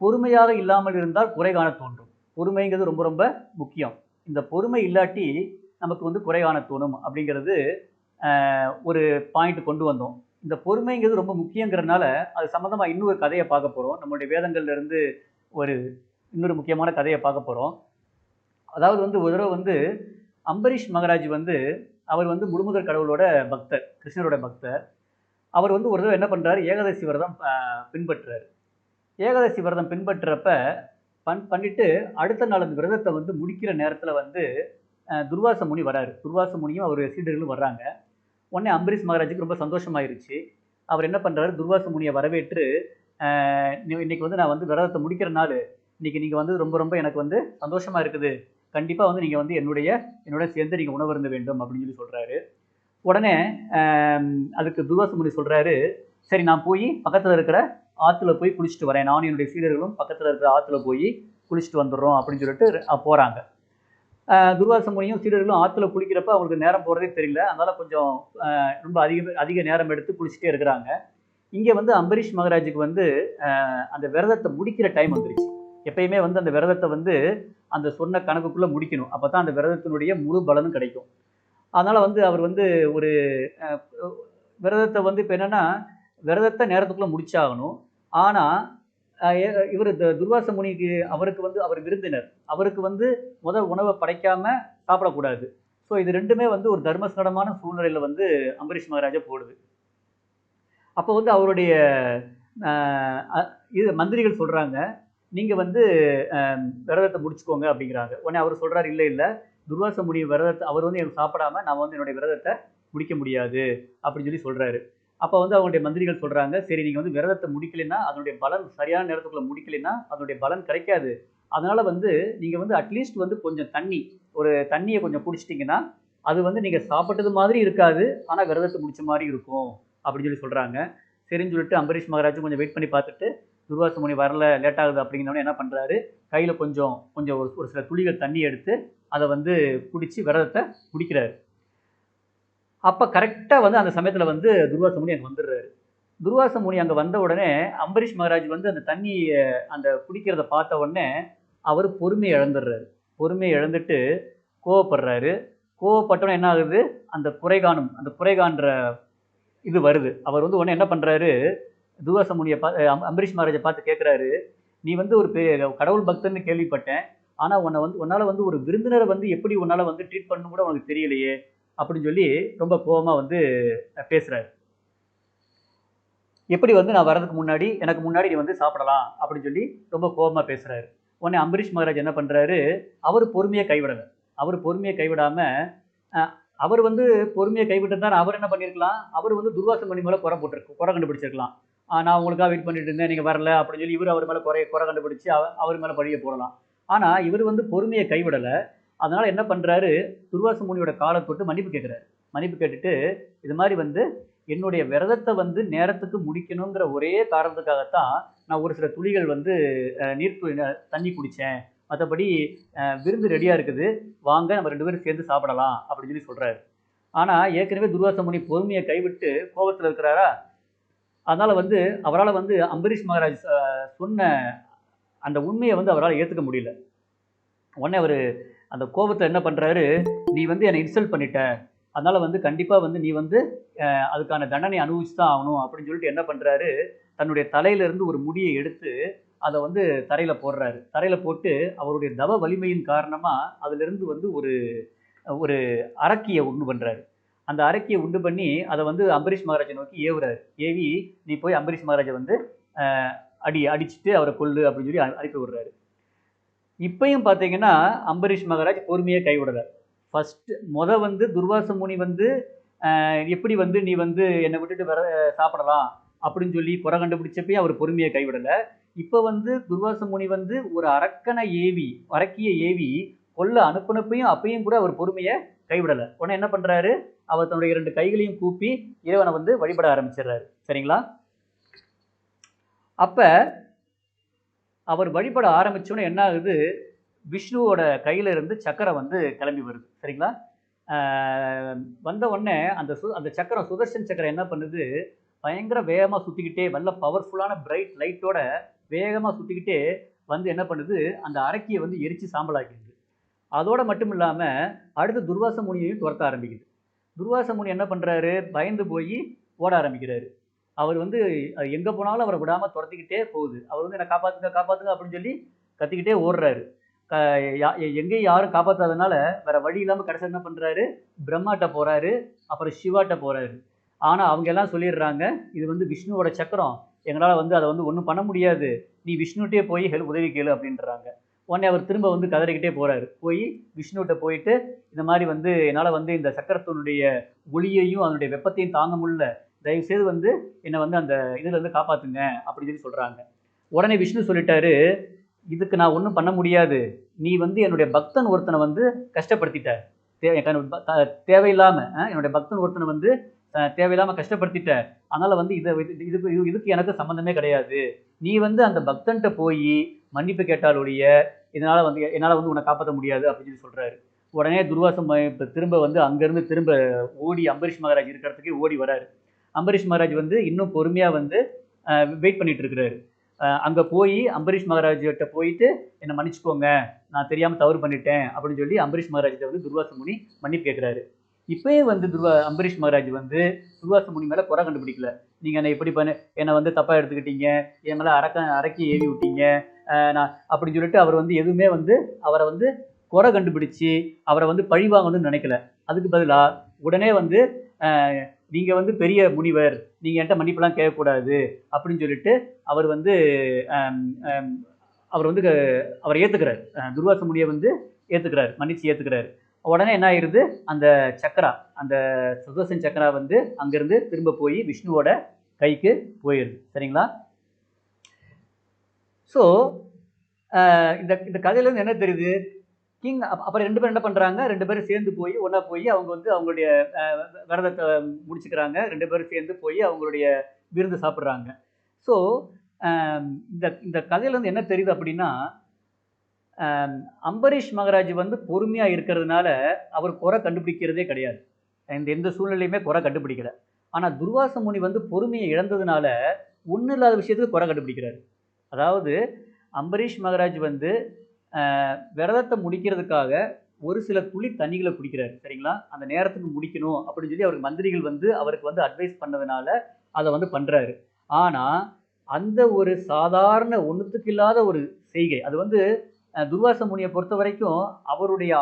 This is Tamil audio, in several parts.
பொறுமையாக இல்லாமல் இருந்தால் குறை காண தோன்றும். பொறுமைங்கிறது ரொம்ப ரொம்ப முக்கியம். இந்த பொறுமை இல்லாட்டி நமக்கு வந்து குறை காண தோணும் அப்படிங்கிறது ஒரு பாயிண்ட் கொண்டு வந்தோம். இந்த பொறுமைங்கிறது ரொம்ப முக்கியங்கிறதுனால அது சம்மந்தமாக இன்னொரு கதையை பார்க்க போகிறோம் நம்மளுடைய வேதங்கள்லேருந்து ஒரு இன்னொரு முக்கியமான கதையை பார்க்க போகிறோம் அதாவது வந்து ஒரு தடவை வந்து அம்பரீஷ் மகராஜ் வந்து அவர் வந்து முழுமுதல் கடவுளோட பக்தர் கிருஷ்ணரோட பக்தர். அவர் வந்து ஒரு தடவை என்ன பண்ணுறாரு ஏகாதசி விரதம் பின்பற்றுறாரு. ஏகாதசி விரதம் பின்பற்றுறப்ப பண் பண்ணிட்டு அடுத்த நாள் அந்த விரதத்தை வந்து முடிக்கிற நேரத்தில் வந்து துர்வாச முனி வராரு. துர்வாச முனியும் அவர் சீடர்களும் வர்றாங்க. உடனே அம்பரீஷ் மகாராஜுக்கு ரொம்ப சந்தோஷமாயிருச்சு. அவர் என்ன பண்ணுறாரு துர்வாச முனியை வரவேற்று இன்னைக்கு வந்து நான் வந்து விரதத்தை முடிக்கிற நாள். இன்னைக்கு நீங்கள் வந்து ரொம்ப ரொம்ப எனக்கு வந்து சந்தோஷமாக இருக்குது. கண்டிப்பாக வந்து நீங்கள் வந்து என்னுடைய என்னோட சேர்ந்து நீங்கள் உணவருந்த வேண்டும் அப்படின்னு சொல்லி சொல்கிறாரு உடனே அதுக்கு துர்வாச முனி சொல்கிறாரு சரி நான் போய் பக்கத்தில் இருக்கிற ஆற்றுல போய் குளிச்சுட்டு வரேன். நானும் என்னுடைய சீடர்களும் பக்கத்தில் இருக்கிற ஆற்றுல போய் குளிச்சுட்டு வந்துடுறோம் அப்படின்னு சொல்லிட்டு போகிறாங்க துர்வாச முனியும் சீடர்களும் ஆற்றுல குளிக்கிறப்ப அவங்களுக்கு நேரம் போகிறதே தெரியல. அதனால் கொஞ்சம் ரொம்ப அதிக அதிக நேரம் எடுத்து குளிச்சுட்டே இருக்கிறாங்க. இங்கே வந்து அம்பரீஷ் மகராஜுக்கு வந்து அந்த விரதத்தை முடிக்கிற டைம் வந்துருச்சு. எப்பயுமே வந்து அந்த விரதத்தை வந்து அந்த சொன்ன கணக்குக்குள்ளே முடிக்கணும். அப்போ தான் அந்த விரதத்தினுடைய முழு பலனும் கிடைக்கும். அதனால் வந்து அவர் வந்து ஒரு விரதத்தை வந்து இப்போ என்னென்னா விரதத்தை நேரத்துக்குள்ளே முடிச்சாகணும். ஆனால் இவர் துர்வாச முனிக்கு அவருக்கு வந்து அவர் விருந்தினர். அவருக்கு வந்து முத உணவை படைக்காமல் சாப்பிடக்கூடாது. ஸோ இது ரெண்டுமே வந்து ஒரு தர்மசங்கடமான சூழ்நிலையில் வந்து அம்பரீஷ் மகாராஜா போடுது. அப்போ வந்து அவருடைய இது மந்திரிகள் சொல்கிறாங்க நீங்கள் வந்து விரதத்தை முடிச்சுக்கோங்க அப்படிங்கிறாங்க. உடனே அவர் சொல்கிறார் இல்லை இல்லை. துர்வாச முனி விரதத்தை அவர் வந்து எனக்கு சாப்பிடாம நான் வந்து என்னுடைய விரதத்தை முடிக்க முடியாது. அப்படின்னு சொல்லி சொல்கிறாரு அப்போ வந்து அவங்களுடைய மந்திரிகள் சொல்கிறாங்க சரி நீங்கள் வந்து விரதத்தை முடிக்கலைன்னா அதனுடைய பலன் சரியான நேரத்துக்குள்ள முடிக்கலைன்னா அதனுடைய பலன் கிடைக்காது. அதனால் வந்து நீங்கள் வந்து அட்லீஸ்ட் வந்து கொஞ்சம் தண்ணி ஒரு தண்ணியை கொஞ்சம் குடிச்சிட்டிங்கன்னா அது வந்து நீங்கள் சாப்பிட்டது மாதிரி இருக்காது ஆனால் விரதத்தை முடிச்ச மாதிரி இருக்கும் அப்படின்னு சொல்லி சொல்கிறாங்க சரின்னு சொல்லிட்டு அம்பரீஷ் மகாராஜும் கொஞ்சம் வெயிட் பண்ணி பார்த்துட்டு துர்வாச முனி வரல லேட் ஆகுது அப்படிங்கிறவனே என்ன பண்ணுறாரு கையில் கொஞ்சம் கொஞ்சம் ஒரு ஒரு சில துளிகள் தண்ணி எடுத்து அதை வந்து குடித்து விரதத்தை குடிக்கிறாரு அப்போ கரெக்டாக வந்து அந்த சமயத்தில் வந்து துர்வாச முனி அங்கே வந்துடுறாரு. துர்வாச முனி அங்கே வந்த உடனே அம்பரீஷ் மகாராஜ் வந்து அந்த தண்ணி அந்த குடிக்கிறத பார்த்த உடனே அவர் பொறுமையை இழந்துடுறாரு. பொறுமையை இழந்துட்டு கோவப்படுறாரு. கோவப்பட்டோன்னே என்ன ஆகுது? அந்த குறைகாணும் அந்த குறைகான்ற இது வருது. அவர் வந்து உடனே என்ன பண்ணுறாரு துர்வாச முனியை பா அம்பரீஷ் மகாராஜை பார்த்து கேட்குறாரு நீ வந்து ஒரு பெ- கடவுள் பக்தன்னு கேள்விப்பட்டேன். ஆனால் உன்னை வந்து உன்னால் வந்து ஒரு விருந்தினரை வந்து எப்படி உன்னால் வந்து ட்ரீட் பண்ணணும் கூட உனக்கு தெரியலையே. அப்படின்னு சொல்லி ரொம்ப கோவமாக வந்து பேசுகிறாரு எப்படி வந்து நான் வரதுக்கு முன்னாடி எனக்கு முன்னாடி நீ வந்து சாப்பிடலாம் அப்படின்னு சொல்லி ரொம்ப கோபமாக பேசுகிறாரு உடனே அம்பரீஷ் மகாராஜ் என்ன பண்ணுறாரு அவர் பொறுமையை கைவிடலை. அவர் பொறுமையை கைவிடாமல் அவர் வந்து பொறுமையை கைவிட்டிருந்தார் அவர் என்ன பண்ணியிருக்கலாம் அவர் வந்து துர்வாசம் மணி மேலே குறை போட்டிருக்கு குறை கண்டுபிடிச்சிருக்கலாம். நான் உங்களுக்காக வெயிட் பண்ணிட்டு இருந்தேன் நீங்கள் வரல அப்படின்னு சொல்லி இவர் அவர் மேலே குறை குறை கண்டுபிடிச்சி அவ அவர் மேலே பழிய போடலாம். ஆனால் இவர் வந்து பொறுமையை கைவிடலை. அதனால் என்ன பண்ணுறாரு துர்வாச முனியோட காலை தொட்டு மன்னிப்பு கேட்குறாரு மன்னிப்பு கேட்டுட்டு இது மாதிரி வந்து என்னுடைய விரதத்தை வந்து நேரத்துக்கு முடிக்கணுங்கிற ஒரே காரணத்துக்காகத்தான் நான் ஒரு சில துளிகள் வந்து நீர் தண்ணி குடித்தேன் மற்றபடி விருந்து ரெடியாக இருக்குது. வாங்க நம்ம ரெண்டு பேரும் சேர்ந்து சாப்பிடலாம் அப்படின்னு சொல்லி சொல்கிறாரு ஆனால் ஏற்கனவே துர்வாச முனி பொறுமையை கைவிட்டு கோபத்தில் இருக்கிறாரா? அதனால் வந்து அவரால் வந்து அம்பரீஷ் மகாராஜ் சொன்ன அந்த உண்மையை வந்து அவரால் ஏற்றுக்க முடியல. உடனே அவர் அந்த கோபத்தை என்ன பண்ணுறாரு நீ வந்து என்னை இன்சல்ட் பண்ணிட்ட. அதனால் வந்து கண்டிப்பாக வந்து நீ வந்து அதுக்கான தண்டனை அனுபவிச்சு தான் ஆகணும் அப்படின்னு சொல்லிட்டு என்ன பண்ணுறாரு தன்னுடைய தலையிலேருந்து ஒரு முடியை எடுத்து அதை வந்து தரையில் போடுறாரு. தரையில் போட்டு அவருடைய தவ வலிமையின் காரணமாக அதிலிருந்து வந்து ஒரு ஒரு அரக்கியை உண்டு பண்ணுறாரு அந்த அரக்கியை உண்டு பண்ணி அதை வந்து அம்பரீஷ் மகாராஜை நோக்கி ஏவுறாரு. ஏவி நீ போய் அம்பரீஷ் மகாராஜை வந்து அடி அடிச்சுட்டு அவரை கொள்ளு அப்படின்னு சொல்லி அனுப்பி விடுறாரு. இப்பையும் பார்த்தீங்கன்னா அம்பரீஷ் மகாராஜ் பொறுமையை கைவிடலை ஃபஸ்ட்டு முத வந்து துர்வாச முனி வந்து எப்படி வந்து நீ வந்து என்னை விட்டுட்டு வர சாப்பிடலாம் அப்படின்னு சொல்லி குறை கண்டுபிடிச்சப்பையும் அவர் பொறுமையை கைவிடலை இப்போ வந்து துர்வாச முனி வந்து ஒரு அரக்கனை ஏவி அரக்கிய ஏவி கொல்ல அனுப்புனப்பையும் அப்பையும் கூட அவர் பொறுமையை கைவிடலை உடனே என்ன பண்ணுறாரு அவர் தன்னுடைய இரண்டு கைகளையும் கூப்பி இறைவனை வந்து வழிபட ஆரம்பிச்சிடுறாரு. சரிங்களா? அப்போ அவர் வழிபட ஆரம்பித்தோன்னே என்ன ஆகுது? விஷ்ணுவோட கையில் இருந்து சக்கரம் வந்து கிளம்பி வருது. சரிங்களா? வந்த உடனே அந்த சு அந்த சக்கரம் சுதர்ஷன் சக்கரம் என்ன பண்ணுது? பயங்கர வேகமாக சுற்றிக்கிட்டே நல்ல பவர்ஃபுல்லான பிரைட் லைட்டோட வேகமாக சுற்றிக்கிட்டே வந்து என்ன பண்ணுது? அந்த அரக்கியை வந்து எரித்து சாம்பலாக்கிடுது. அதோடு மட்டும் இல்லாமல் அடுத்து துர்வாச முனியையும் துரத்த ஆரம்பிக்குது. துர்வாச முனி என்ன பண்ணுறாரு பயந்து போய் ஓட ஆரம்பிக்கிறாரு. அவர் வந்து எங்கே போனாலும் அவரை விடாமல் துரத்திக்கிட்டே போகுது. அவர் வந்து என்னை காப்பாற்றுங்க காப்பாற்றுங்க அப்படின்னு சொல்லி கத்திக்கிட்டே ஓடுறாரு. க எங்கேயும் யாரும் காப்பாற்றாதனால வேற வழி இல்லாமல் கடைசி என்ன பண்ணுறாரு பிரம்மாட்ட போகிறாரு அப்புறம் சிவாட்ட போகிறாரு ஆனால் அவங்க எல்லாம் சொல்லிடுறாங்க இது வந்து விஷ்ணுவோட சக்கரம். எங்களால் வந்து அதை வந்து ஒன்றும் பண்ண முடியாது. நீ விஷ்ணுகிட்டே போய் ஹெல்ப் உதவி கேளு அப்படின்றாங்க. உடனே அவர் திரும்ப வந்து கதறிக்கிட்டே போகிறாரு போய் விஷ்ணுகிட்ட போயிட்டு இந்த மாதிரி வந்து என்னால் வந்து இந்த சக்கரத்தினுடைய ஒளியையும் அதனுடைய வெப்பத்தையும் தாங்க முடியல. தயவுசெய்து வந்து என்னை வந்து அந்த இதுலேருந்து காப்பாற்றுங்க அப்படின்னு சொல்லி சொல்கிறாங்க உடனே விஷ்ணு சொல்லிட்டாரு இதுக்கு நான் ஒன்றும் பண்ண முடியாது. நீ வந்து என்னுடைய பக்தன் ஒருத்தனை வந்து கஷ்டப்படுத்திட்ட. தேவையில்லாமல் என்னுடைய பக்தன் ஒருத்தனை வந்து தேவையில்லாமல் கஷ்டப்படுத்திட்ட. அதனால் வந்து இதை இதுக்கு இதுக்கு எனக்கு சம்மந்தமே கிடையாது. நீ வந்து அந்த பக்தன்கிட்ட போய் மன்னிப்பு கேட்டாலுடைய இதனால் வந்து என்னால் வந்து உன்னை காப்பாற்ற முடியாது அப்படின்னு சொல்லி சொல்கிறாரு உடனே துர்வாசம் இப்போ திரும்ப வந்து அங்கேருந்து திரும்ப ஓடி அம்பரீஷ் மகாராஜ் இருக்கிறதுக்கு ஓடி வராரு. அம்பரீஷ் மகாராஜ் வந்து இன்னும் பொறுமையாக வந்து வெயிட் பண்ணிட்டு இருக்கிறாரு. அங்கே போய் அம்பரீஷ் மகாராஜ்கிட்ட போயிட்டு என்னை மன்னிச்சுக்கோங்க. நான் தெரியாமல் தவறு பண்ணிட்டேன். அப்படின்னு சொல்லி அம்பரீஷ் மகாராஜ்கிட்ட வந்து துர்வாச முனி மன்னிப்பு கேட்குறாரு. இப்பயே வந்து துர்வா அம்பரீஷ் மகாராஜ் வந்து துர்வாச முனி மேலே குறை கண்டுபிடிக்கல. நீங்கள் என்னை இப்படி பண்ண என்னை வந்து தப்பாக எடுத்துக்கிட்டீங்க. என் மேலே அரக்க அரக்கி ஏவி விட்டீங்க. நான் அப்படின்னு சொல்லிட்டு அவர் வந்து எதுவுமே வந்து அவரை வந்து குறை கண்டுபிடிச்சு அவரை வந்து பழிவாங்கணும்னு நினைக்கல. அதுக்கு பதிலாக உடனே வந்து நீங்கள் வந்து பெரிய முனிவர் நீங்கள் என்கிட்ட மன்னிப்புலாம் கேட்கக்கூடாது அப்படின்னு சொல்லிட்டு அவர் வந்து அவர் வந்து க- அவர் ஏற்றுக்கிறார் துர்வாச முனியை வந்து ஏற்றுக்கிறார் மன்னிச்சு ஏற்றுக்கிறார் உடனே என்ன ஆயிடுது அந்த சக்கரா அந்த சுதர்சன் சக்கரா வந்து அங்கேருந்து திரும்ப போய் விஷ்ணுவோட கைக்கு போயிடுது சரிங்களா? ஸோ இந்த இந்த கதையிலேருந்து என்ன தெரியுது? கிங் அப்புறம் ரெண்டு பேரும் என்ன பண்ணுறாங்க ரெண்டு பேரும் சேர்ந்து போய் ஒன்றா போய் அவங்க வந்து அவங்களுடைய விரதத்தை முடிச்சுக்கிறாங்க. ரெண்டு பேரும் சேர்ந்து போய் அவங்களுடைய விருந்து சாப்பிட்றாங்க. ஸோ இந்த இந்த கதையிலேருந்து என்ன தெரியுது அப்படின்னா அம்பரீஷ் மகராஜ் வந்து பொறுமையாக இருக்கிறதுனால அவர் குறை கண்டுபிடிக்கிறதே கிடையாது. இந்த எந்த சூழ்நிலையுமே குறை கண்டுபிடிக்கல. ஆனால் துர்வாச முனி வந்து பொறுமையை இழந்ததுனால ஒன்றும் இல்லாத விஷயத்துக்கு குறை கண்டுபிடிக்கிறாரு. அதாவது அம்பரீஷ் மகராஜ் வந்து விரதத்தை முடிக்கிறதுக்காக ஒரு சில துளி தண்ணிகளை குடிக்கிறாரு. சரிங்களா? அந்த நேரத்துக்கு முடிக்கணும் அப்படின்னு சொல்லி அவருக்கு மந்திரிகள் வந்து அவருக்கு வந்து அட்வைஸ் பண்ணதுனால அதை வந்து பண்ணுறாரு ஆனால் அந்த ஒரு சாதாரண ஒன்றுத்துக்கு இல்லாத ஒரு செய்கை அது வந்து துர்வாச முனியை பொறுத்த வரைக்கும் அவருடைய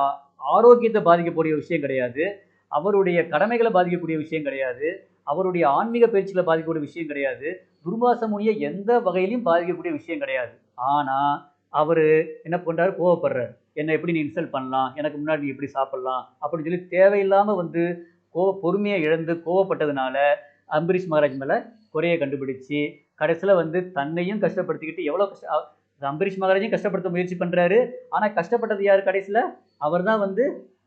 ஆரோக்கியத்தை பாதிக்கக்கூடிய விஷயம் கிடையாது. அவருடைய கடமைகளை பாதிக்கக்கூடிய விஷயம் கிடையாது. அவருடைய ஆன்மீக பயிற்சியில் பாதிக்கக்கூடிய விஷயம் கிடையாது. துர்வாச முனியை எந்த வகையிலையும் பாதிக்கக்கூடிய விஷயம் கிடையாது. ஆனால் அவர் என்ன பண்ணுறாரு கோவப்படுறாரு. என்னை எப்படி நீ இன்சல்ட் பண்ணலாம்? எனக்கு முன்னாடி நீ எப்படி சாப்பிட்லாம்? அப்படின்னு சொல்லி தேவையில்லாமல் வந்து கோ பொறுமையை இழந்து கோவப்பட்டதுனால அம்பரீஷ் மகாராஜ் மேலே குறையை கண்டுபிடிச்சு கடைசியில் வந்து தன்னையும் கஷ்டப்படுத்திக்கிட்டு எவ்வளோ கஷ்ட அம்பரீஷ் மகாராஜையும் கஷ்டப்படுத்த முயற்சி பண்ணுறாரு ஆனால் கஷ்டப்பட்டது யார் கடைசியில்? அவர் தான் வந்து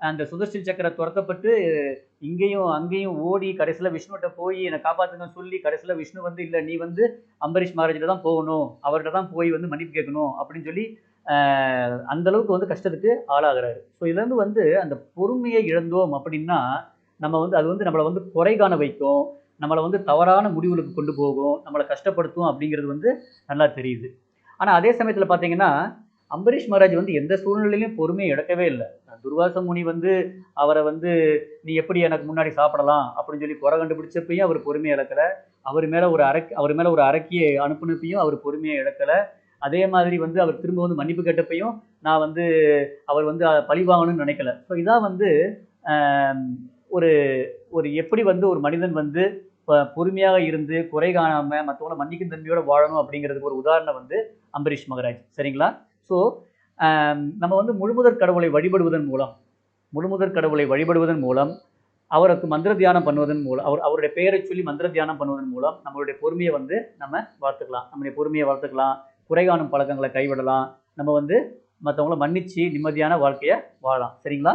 அந்த சுதர்ஷன் சக்கரை துரத்தப்பட்டு இங்கேயும் அங்கேயும் ஓடி கடைசியில் விஷ்ணுகிட்ட போய் என்னை காப்பாற்றுங்கன்னு சொல்லி கடைசியில் விஷ்ணு வந்து இல்லை நீ வந்து அம்பரீஷ் மகாராஜிட்ட தான் போகணும். அவர்கிட்ட தான் போய் வந்து மன்னிப்பு கேட்கணும். அப்படின்னு சொல்லி அந்தளவுக்கு வந்து கஷ்டத்துக்கு ஆளாகிறாரு. ஸோ இதுலேருந்து வந்து அந்த பொறுமையை இழந்தோம் அப்படின்னா நம்ம வந்து அது வந்து நம்மளை வந்து குறை காண வைக்கும். நம்மளை வந்து தவறான முடிவுகளுக்கு கொண்டு போகும். நம்மளை கஷ்டப்படுத்தும் அப்படிங்கிறது வந்து நல்லா தெரியுது. ஆனால் அதே சமயத்தில் பார்த்தீங்கன்னா அம்பரீஷ் மகாராஜ் வந்து எந்த சூழ்நிலையிலும் பொறுமையை இழக்கவே இல்லை. துர்வாச முனி வந்து அவரை வந்து நீ எப்படி எனக்கு முன்னாடி சாப்பிடலாம்? அப்படின்னு சொல்லி குறை கண்டுபிடிச்சப்பையும் அவர் பொறுமையை இழக்கலை. அவர் மேலே ஒரு அரக் அவர் மேலே ஒரு அரக்கியை அனுப்புனப்பையும் அவர் பொறுமையை இழக்கலை. அதே மாதிரி வந்து அவர் திரும்ப வந்து மன்னிப்பு கேட்டப்பையும் நான் வந்து அவர் வந்து அஹ், பழி வாங்கணும்னு நினைக்கல. ஸோ இதான் வந்து ஒரு ஒரு எப்படி வந்து ஒரு மனிதன் வந்து பொறுமையாக இருந்து குறை காணாமல் மற்றவங்களை மன்னிக்கும் தன்மையோடு வாழணும் அப்படிங்கிறதுக்கு ஒரு உதாரணம் வந்து அம்பரீஷ் மகராஜ். சரிங்களா? ஸோ நம்ம வந்து முழுமுதற் கடவுளை வழிபடுவதன் மூலம் முழுமுதற் கடவுளை வழிபடுவதன் மூலம் அவருக்கு மந்திர தியானம் பண்ணுவதன் மூலம் அவர் அவருடைய பெயரை சொல்லி மந்திர தியானம் பண்ணுவதன் மூலம் நம்மளுடைய பொறுமையை வந்து நம்ம வளர்த்துக்கலாம் நம்முடைய பொறுமையை வளர்த்துக்கலாம் குறை காணும் பழக்கங்களை கைவிடலாம். நம்ம வந்து மற்றவங்கள மன்னிச்சு நிம்மதியான வாழ்க்கையை வாழலாம். சரிங்களா?